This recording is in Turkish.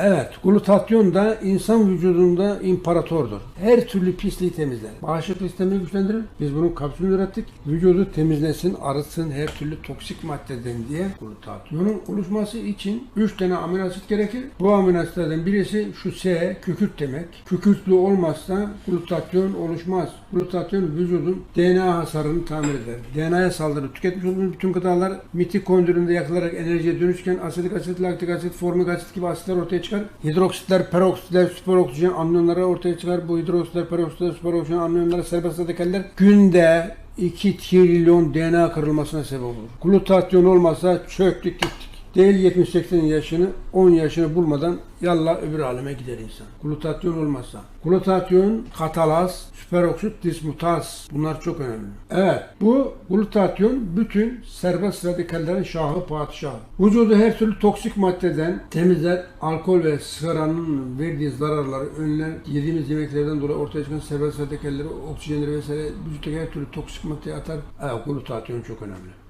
Evet, glutatyon da insan vücudunda imparatordur. Her türlü pisliği temizler. Bağışıklık sistemini güçlendirir. Biz bunun kapsülünü ürettik. Vücudu temizlesin, arıtsın her türlü toksik maddeden diye glutatyonun oluşması için 3 tane amino asit gerekir. Bu amino asitlerden birisi şu S, kükürt demek. Kükürtlü olmazsa glutatyon oluşmaz. Glutatyon vücudun DNA hasarını tamir eder. DNA'ya saldırır. Tüketmiş olduğumuz bütün gıdalar mitokondrinde yakılarak enerjiye dönüşken asitik asit, laktik asit, formik asit gibi asitler ortaya çıkar. Hidroksitler, peroksitler, süperoksijen anyonları ortaya çıkar. Bu hidroksitler, peroksitler, süperoksijen anyonları serbest radikaller günde 2 trilyon DNA kırılmasına sebep olur. Glutatyon olmasa çöktük gittik. Değil 70-80 yaşını 10 yaşını bulmadan yallah öbür aleme gider insan. Glutatyon olmazsa. Glutatyon, katalaz, süperoksit dismutaz bunlar çok önemli. Evet bu glutatyon bütün serbest radikallerin şahı padişahı. Vücudu her türlü toksik maddeden temizler. Alkol ve sigaranın verdiği zararları önler. Yediğimiz yemeklerden dolayı ortaya çıkan serbest radikalleri, oksijenleri vesaire vücuttaki her türlü toksik maddeyi atar. Evet glutatyon çok önemli.